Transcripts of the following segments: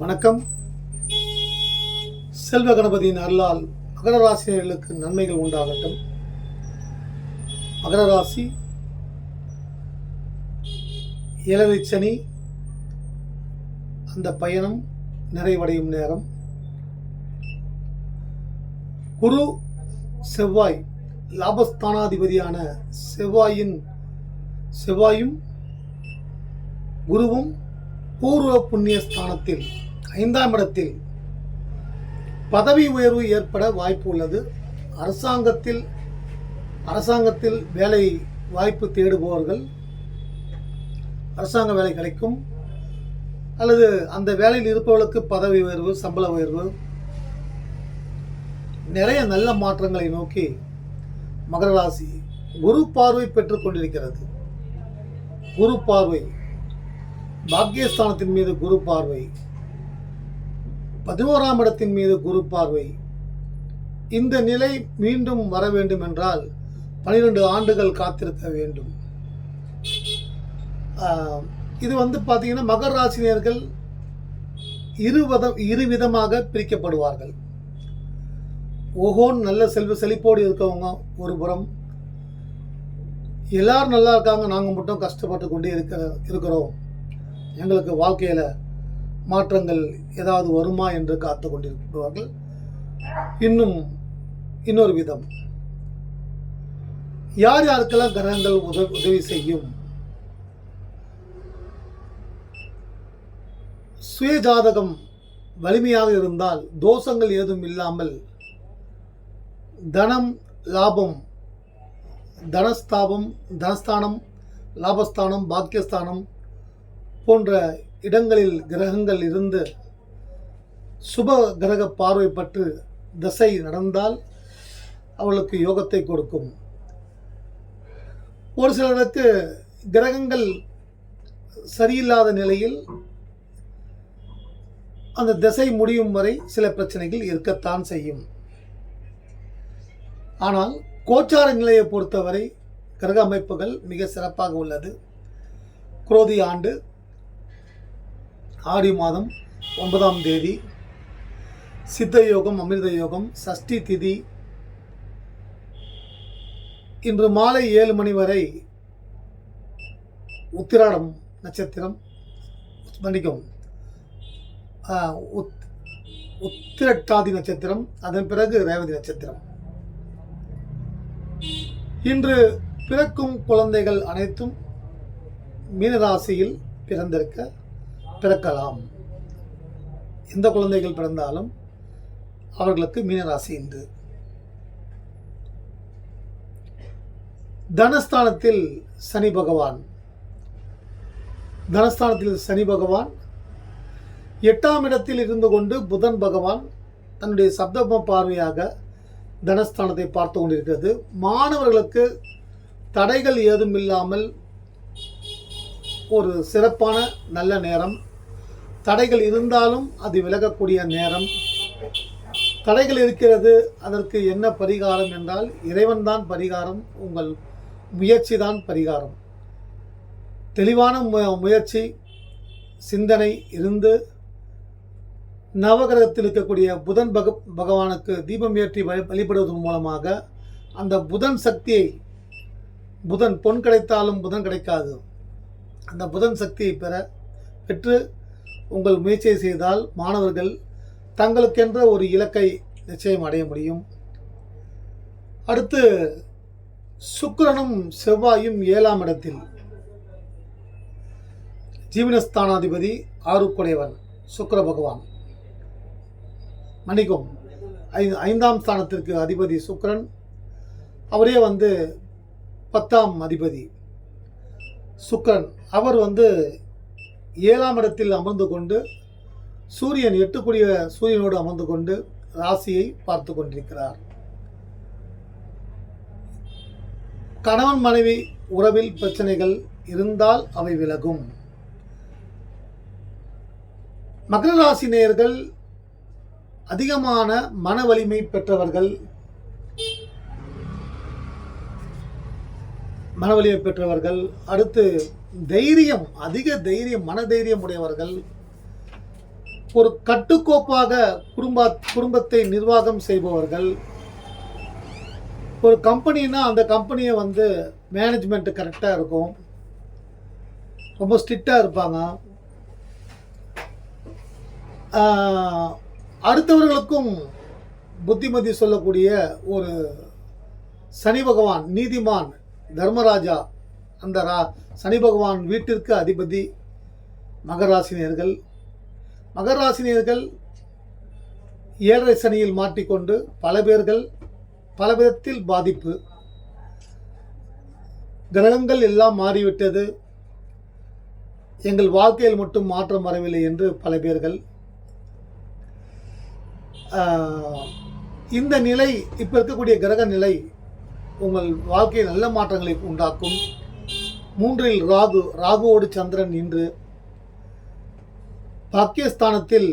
வணக்கம். செல்வ கணபதியின் அருளால் மகர ராசினர்களுக்கு நன்மைகள் உண்டாகட்டும். மகர ராசி ஏழரை சனி அந்த பயணம் நிறைவடையும் நேரம். குரு செவ்வாய் லாபஸ்தானாதிபதியான செவ்வாயின் செவ்வாயும் குருவும் பூர்வ புண்ணிய ஸ்தானத்தில் ஐந்தாம் இடத்தில் பதவி உயர்வு ஏற்பட வாய்ப்பு உள்ளது. அரசாங்கத்தில் அரசாங்கத்தில் வேலை வாய்ப்பு தேடுபவர்கள் அரசாங்க வேலை கிடைக்கும். அல்லது அந்த வேலையில் இருப்பவர்களுக்கு பதவி உயர்வு சம்பள உயர்வு நிறைய நல்ல மாற்றங்களை நோக்கி மகர ராசி குரு பார்வை பெற்றுக் கொண்டிருக்கிறது. குரு பார்வை பாக்கியஸ்தானத்தின் மீது குரு பார்வை. பதினோராம் இடத்தின் மீது குரு பார்வை. இந்த நிலை மீண்டும் வர வேண்டும் என்றால் பனிரெண்டு ஆண்டுகள் காத்திருக்க வேண்டும். இது வந்து பார்த்தீங்கன்னா மகர ராசினியர்கள் இருவிதம் இருவிதமாக பிரிக்கப்படுவார்கள். ஓஹோன் நல்ல செல்வ செழிப்போடு இருக்கவங்க ஒரு புறம். எல்லாரும் நல்லா இருக்காங்க நாங்கள் மட்டும் கஷ்டப்பட்டு கொண்டே இருக்க இருக்கிறோம். எங்களுக்கு வாழ்க்கையில் மாற்றங்கள் ஏதாவது வருமா என்று காத்து கொண்டிருக்கிறார்கள் இன்னும் இன்னொரு விதம். யார் யாருக்கெல்லாம் கிரகங்கள் உதவி உதவி செய்யும்? சுயஜாதகம் வலிமையாக இருந்தால் தோஷங்கள் ஏதும் இல்லாமல் தனம் லாபம் தனஸ்தாபம் தனஸ்தானம் லாபஸ்தானம் பாக்கியஸ்தானம் போன்ற இடங்களில் கிரகங்கள் இருந்து சுப கிரக பார்வை பற்று தசை நடந்தால் அவளுக்கு யோகத்தை கொடுக்கும். ஒரு சிலருக்கு கிரகங்கள் சரியில்லாத நிலையில் அந்த திசை முடியும் வரை சில பிரச்சனைகள் இருக்கத்தான் செய்யும். ஆனால் கோச்சார நிலையை பொறுத்தவரை கிரக அமைப்புகள் மிக சிறப்பாக உள்ளது. குரோதி ஆண்டு ஆடி மாதம் ஒன்பதாம் தேதி சித்த யோகம் அமிர்த யோகம் சஷ்டி திதி. இன்று மாலை ஏழு மணி வரை உத்திராடம் நட்சத்திரம் மன்னிக்கவும் உத்- உத்திரட்டாதி நட்சத்திரம் அதன் பிறகு ரேவதி நட்சத்திரம். இன்று பிறக்கும் குழந்தைகள் அனைத்தும் மீனராசியில் பிறந்திருக்க பிறக்கலாம். எந்த குழந்தைகள் பிறந்தாலும் அவர்களுக்கு மீனராசி இன்று. தனஸ்தானத்தில் சனி பகவான். தனஸ்தானத்தில் சனி பகவான். எட்டாம் இடத்தில் இருந்து கொண்டு புதன் பகவான் தன்னுடைய சப்தம பார்வையாக தனஸ்தானத்தை பார்த்து கொண்டிருக்கிறது. மாணவர்களுக்கு தடைகள் ஏதும் இல்லாமல் ஒரு சிறப்பான நல்ல நேரம் தடைகள் இருந்தாலும் அது விலகக்கூடிய நேரம். தடைகள் இருக்கிறது அதற்கு என்ன பரிகாரம் என்றால் இறைவன்தான் பரிகாரம் உங்கள் முயற்சி தான் பரிகாரம். தெளிவான மு- முயற்சி சிந்தனை இருந்து நவகிரகத்தில் இருக்கக்கூடிய புதன் பக பகவானுக்கு தீபம் ஏற்றி வழி- வழிபடுவதன் மூலமாக அந்த புதன் சக்தியை புதன் பொன் கிடைத்தாலும் புதன் கிடைக்காது. அந்த புதன் சக்தியை பெற பெற்று உங்கள் முயற்சியை செய்தால் மாணவர்கள் தங்களுக்கென்ற ஒரு இலக்கை நிச்சயம் அடைய முடியும். அடுத்து சுக்கிரனும் செவ்வாயும் ஏழாம் இடத்தில். ஜீவனஸ்தானாதிபதி ஆறுக்குடையவன் சுக்கர பகவான். மன்னிக்கும் ஐ ஐந்தாம் ஸ்தானத்திற்கு அதிபதி சுக்கரன். அவரே வந்து பத்தாம் அதிபதி சுக்கிரன். அவர் வந்து ஏழாம் இடத்தில் அமர்ந்து கொண்டு சூரியன் எட்டுக்குடிய சூரியனோடு அமர்ந்து கொண்டு ராசியை பார்த்து கொண்டிருக்கிறார். கணவன் மனைவி உறவில் பிரச்சனைகள் இருந்தால் அவை விலகும். மகர ராசி நேயர்கள் அதிகமான மன வலிமை பெற்றவர்கள் மன வலிமை பெற்றவர்கள் அடுத்து தைரியம் அதிக தைரியம் மன தைரியம் உடையவர்கள் ஒரு கட்டுக்கோப்பாக குடும்ப குடும்பத்தை நிர்வாகம் செய்பவர்கள் ஒரு கம்பெனினா அந்த கம்பெனியை வந்து மேனேஜ்மெண்ட் கரெக்டாக இருக்கும். ரொம்ப ஸ்ட்ரிக்டாக இருப்பாங்க. அடுத்தவர்களுக்கும் புத்திமதி சொல்லக்கூடிய ஒரு சனி பகவான் நீதிமான் தர்மராஜா அந்த ரா சனி பகவான் வீட்டிற்கு அதிபதி மகராசினியர்கள் மகராசினியர்கள் ஏழரை சனியில் மாட்டிக்கொண்டு பல பேர்கள் பல விதத்தில் பாதிப்பு. கிரகங்கள் எல்லாம் மாறிவிட்டது. எங்கள் வாழ்க்கையில் மட்டும் மாற்றம் வரவில்லை என்று பல பேர்கள் இந்த நிலை இப்போ இருக்கக்கூடிய கிரக நிலை உங்கள் வாழ்க்கையில் நல்ல மாற்றங்களை உண்டாக்கும். மூன்றில் ராகு ராகுவோடு சந்திரன் இன்று பாக்கியஸ்தானத்தில்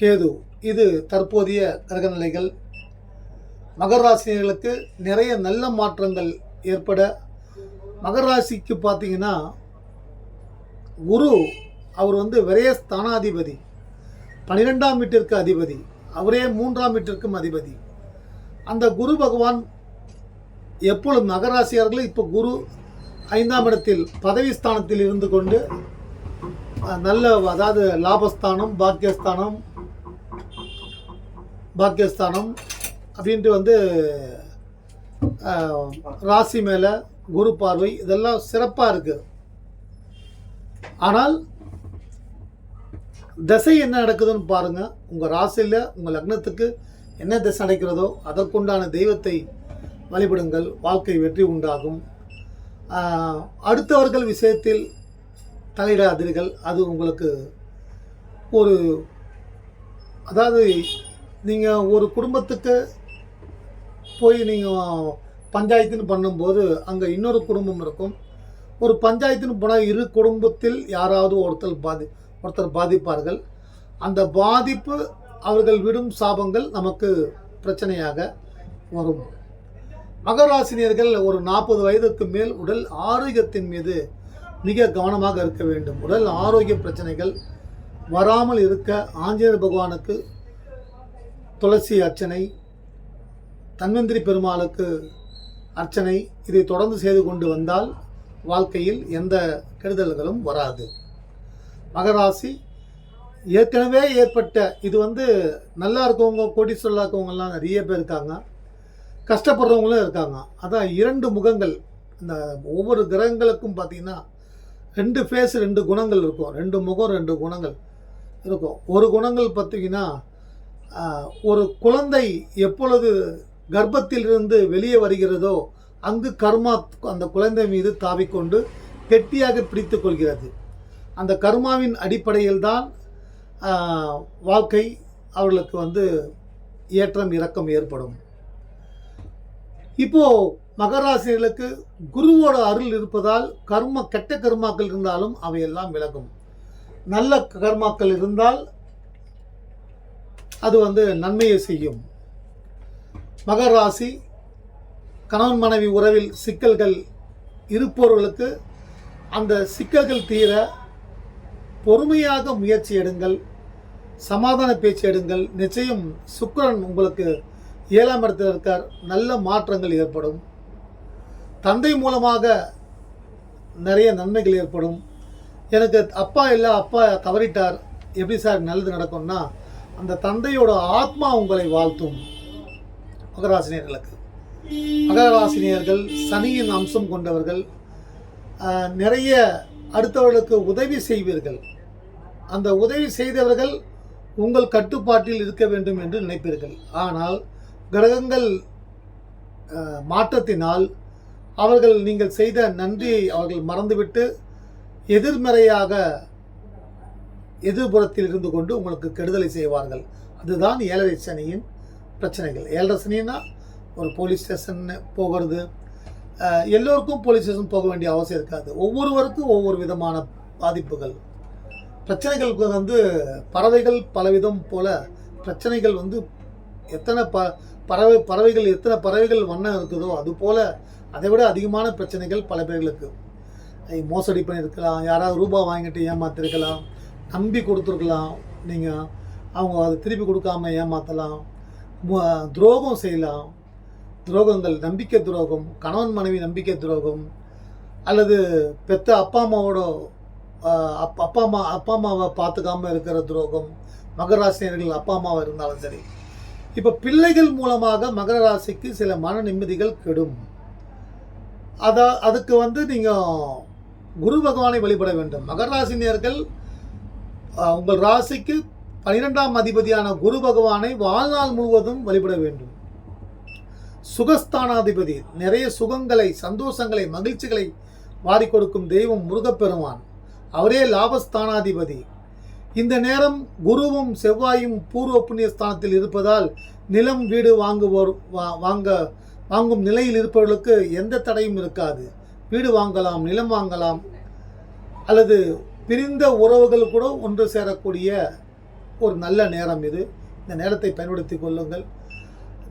கேது. இது தற்போதைய கிரகநிலைகள். மகர ராசினர்களுக்கு நிறைய நல்ல மாற்றங்கள் ஏற்பட மகர ராசிக்கு பார்த்தீங்கன்னா குரு அவர் வந்து விரைய ஸ்தானாதிபதி. பன்னிரெண்டாம் வீட்டிற்கு அதிபதி. அவரே மூன்றாம் வீட்டிற்கும் அதிபதி. அந்த குரு பகவான் எப்பொழுது மகராசியர்கள் இப்போ குரு ஐந்தாம் இடத்தில் பதவி ஸ்தானத்தில் இருந்து கொண்டு நல்ல அதாவது லாபஸ்தானம் பாக்கியஸ்தானம் பாக்கியஸ்தானம் அப்படின்ட்டு வந்து ராசி மேலே குரு பார்வை இதெல்லாம் சிறப்பாக இருக்குது ஆனால் திசை என்ன நடக்குதுன்னு பாருங்கள் உங்கள் ராசியில் உங்கள் லக்னத்துக்கு என்ன திசை நடக்கிறதோ அதற்குண்டான தெய்வத்தை வழிபடுங்கள். வாழ்க்கை வெற்றி உண்டாகும். அடுத்தவர்கள் விஷயத்தில் தலையிடாதீர்கள். அது உங்களுக்கு ஒரு அதாவது நீங்கள் ஒரு குடும்பத்துக்கு போய் நீங்கள் பஞ்சாயத்துன்னு பண்ணும்போது அங்கே இன்னொரு குடும்பம் இருக்கும். ஒரு பஞ்சாயத்துன்னு போனால் இரு குடும்பத்தில் யாராவது ஒருத்தர் பாதி ஒருத்தர் பாதிப்பார்கள். அந்த பாதிப்பு அவர்கள் விடும் சாபங்கள் நமக்கு பிரச்சனையாக வரும். மகராசினியர்கள் ஒரு நாற்பது வயதுக்கு மேல் உடல் ஆரோக்கியத்தின் மீது மிக கவனமாக இருக்க வேண்டும். உடல் ஆரோக்கிய பிரச்சனைகள் வராமல் இருக்க ஆஞ்சநேயர் பகவானுக்கு துளசி அர்ச்சனை தன்வந்திரி பெருமாளுக்கு அர்ச்சனை இதை தொடர்ந்து செய்து கொண்டு வந்தால் வாழ்க்கையில் எந்த கெடுதல்களும் வராது. மகராசி ஏற்கனவே ஏற்பட்ட இது வந்து நல்லா இருக்கவங்க கோடீஸ்வரலாக இருக்கவங்கலாம் நிறைய பேர் இருக்காங்க. கஷ்டப்படுறவங்களும் இருக்காங்க. அதான் இரண்டு முகங்கள் இந்த ஒவ்வொரு கிரகங்களுக்கும் பார்த்தீங்கன்னா ரெண்டு ஃபேஸ் ரெண்டு குணங்கள் இருக்கும். ரெண்டு முகம் ரெண்டு குணங்கள் இருக்கும். ஒரு குணங்கள் பார்த்தீங்கன்னா ஒரு குழந்தை எப்பொழுது கர்ப்பத்திலிருந்து வெளியே வருகிறதோ அங்கு கர்மா அந்த குழந்தை மீது தாவிக்கொண்டு கெட்டியாக பிடித்து கொள்கிறது. அந்த கர்மாவின் அடிப்படையில் தான் வாழ்க்கை அவர்களுக்கு வந்து ஏற்றம் இறக்கம் ஏற்படும். இப்போ மகராசினர்களுக்கு குருவோட அருள் இருப்பதால் கர்ம கெட்ட கர்மாக்கள் இருந்தாலும் அவையெல்லாம் விலகும். நல்ல கர்மாக்கள் இருந்தால் அது வந்து நன்மையை செய்யும். மகராசி கணவன் மனைவி உறவில் சிக்கல்கள் இருப்பவர்களுக்கு அந்த சிக்கல்கள் தீர பொறுமையாக முயற்சி எடுங்கள். சமாதான பேச்சு எடுங்கள். நிச்சயம் சுக்கரன் உங்களுக்கு ஏழாம் இடத்தில் இருக்கார். நல்ல மாற்றங்கள் ஏற்படும். தந்தை மூலமாக நிறைய நன்மைகள் ஏற்படும். எனக்கு அப்பா இல்லை அப்பா தவறிட்டார். எப்படி சார் நல்லது நடக்கும்னா அந்த தந்தையோட ஆத்மா உங்களை வாழ்த்தும். மகராசினியர்களுக்கு. மகராசினியர்கள் சனியின் அம்சம் கொண்டவர்கள். நிறைய அடுத்தவர்களுக்கு உதவி செய்வீர்கள். அந்த உதவி செய்தவர்கள் உங்கள் கட்டுப்பாட்டில் இருக்க வேண்டும் என்று நினைப்பீர்கள். ஆனால் கிரகங்கள் மாற்றத்தினால் அவர்கள் நீங்கள் செய்த நன்றியை அவர்கள் மறந்துவிட்டு எதிர்மறையாக எதிர்புறத்தில் இருந்து கொண்டு உங்களுக்கு கெடுதலை செய்வார்கள். அதுதான் ஏழரை சனியின் பிரச்சனைகள். ஏழரை சனின்னா ஒரு போலீஸ் ஸ்டேஷன் போகிறது. எல்லோருக்கும் போலீஸ் ஸ்டேஷன் போக வேண்டிய அவசியம் இருக்காது. ஒவ்வொருவருக்கும் ஒவ்வொரு விதமான பாதிப்புகள். பிரச்சனைகளுக்கு வந்து பறவைகள் பலவிதம் போல பிரச்சனைகள் வந்து எத்தனை ப பறவை பறவைகள் எத்தனை பறவைகள் வண்ணம் இருக்குதோ அது போல் அதை விட அதிகமான பிரச்சனைகள் பல பேர்களுக்கு. மோசடி பண்ணியிருக்கலாம் யாராவது ரூபா வாங்கிட்டு ஏமாத்திருக்கலாம் நம்பி கொடுத்துருக்கலாம் நீங்கள் அவங்க அதை திருப்பி கொடுக்காம ஏமாற்றலாம் துரோகம் செய்யலாம். துரோகங்கள் நம்பிக்கை துரோகம் கணவன் மனைவி நம்பிக்கை துரோகம் அல்லது பெத்த அப்பா அம்மாவோட அப் அப்பா அம்மா அப்பா அம்மாவை பார்த்துக்காம இருக்கிற துரோகம் மகராசினியர்கள் அப்பா அம்மாவை இருந்தாலும் சரி. இப்போ பிள்ளைகள் மூலமாக மகர ராசிக்கு சில மன நிம்மதிகள் கெடும். அதை அதுக்கு வந்து நீங்கள் குரு பகவானை வழிபட வேண்டும். மகர ராசினியர்கள் ஆஹ், உங்கள் ராசிக்கு பனிரெண்டாம் அதிபதியான குரு பகவானை வாழ்நாள் முழுவதும் வழிபட வேண்டும். சுகஸ்தானாதிபதி நிறைய சுகங்களை சந்தோஷங்களை மகிழ்ச்சிகளை வாரி கொடுக்கும் தெய்வம் முருகப்பெருமான். அவரே லாபஸ்தானாதிபதி. இந்த நேரம் குருவும் செவ்வாயும் பூர்வ புண்ணிய ஸ்தானத்தில் இருப்பதால் நிலம் வீடு வாங்குவோர் வா- வாங்க வாங்கும் நிலையில் இருப்பவர்களுக்கு எந்த தடையும் இருக்காது. வீடு வாங்கலாம் நிலம் வாங்கலாம். அல்லது பிரிந்த உறவுகள் கூட ஒன்று சேரக்கூடிய ஒரு நல்ல நேரம் இது. இந்த நேரத்தை பயன்படுத்தி கொள்ளுங்கள்.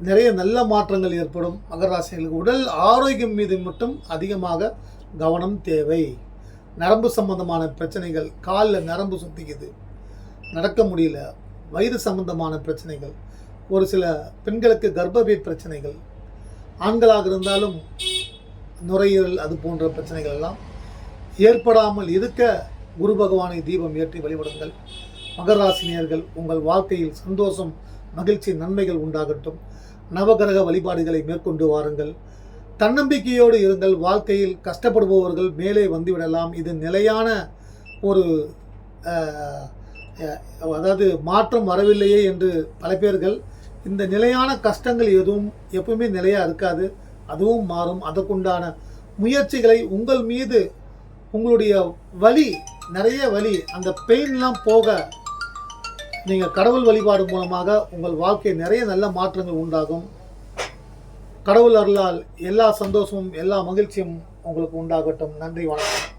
நிறைய நல்ல மாற்றங்கள் ஏற்படும். மகர ராசிகளுக்கு உடல் ஆரோக்கியம் மீது மட்டும் அதிகமாக கவனம் தேவை. நரம்பு சம்பந்தமான பிரச்சனைகள் காலில் நரம்பு சுத்திக்குது. நடக்க முடியல. வயிறு சம்பந்தமான பிரச்சனைகள் ஒரு சில பெண்களுக்கு கர்ப்பப்பை பிரச்சனைகள் ஆண்களாக இருந்தாலும் நுரையீரல் அது போன்ற பிரச்சனைகள் எல்லாம் ஏற்படாமல் இருக்க குரு பகவானை தீபம் ஏற்றி வழிபடுங்கள். மகர ராசினியர்கள் உங்கள் வாழ்க்கையில் சந்தோஷம் மகிழ்ச்சி நன்மைகள் உண்டாகட்டும். நவகிரக வழிபாடுகளை மேற்கொண்டு வாருங்கள். தன்னம்பிக்கையோடு இருங்கள். வாழ்க்கையில் கஷ்டப்படுபவர்கள் மேலே வந்துவிடலாம். இது நிலையான ஒரு அதாவது மாற்றம் வரவில்லையே என்று பல பேர்கள் இந்த நிலையான கஷ்டங்கள் எதுவும் எப்பவுமே நிலையாக இருக்காது அதுவும் மாறும். அதற்குண்டான முயற்சிகளை உங்கள் மீது உங்களுடைய வலி நிறைய வலி அந்த பெயின்லாம் போக நீங்கள் கடவுள் வழிபாடு மூலமாக உங்கள் வாழ்க்கை நிறைய நல்ல மாற்றங்கள் உண்டாகும். கடவுள் அருளால் எல்லா சந்தோஷமும் எல்லா மகிழ்ச்சியும் உங்களுக்கு உண்டாகட்டும். நன்றி வணக்கம்.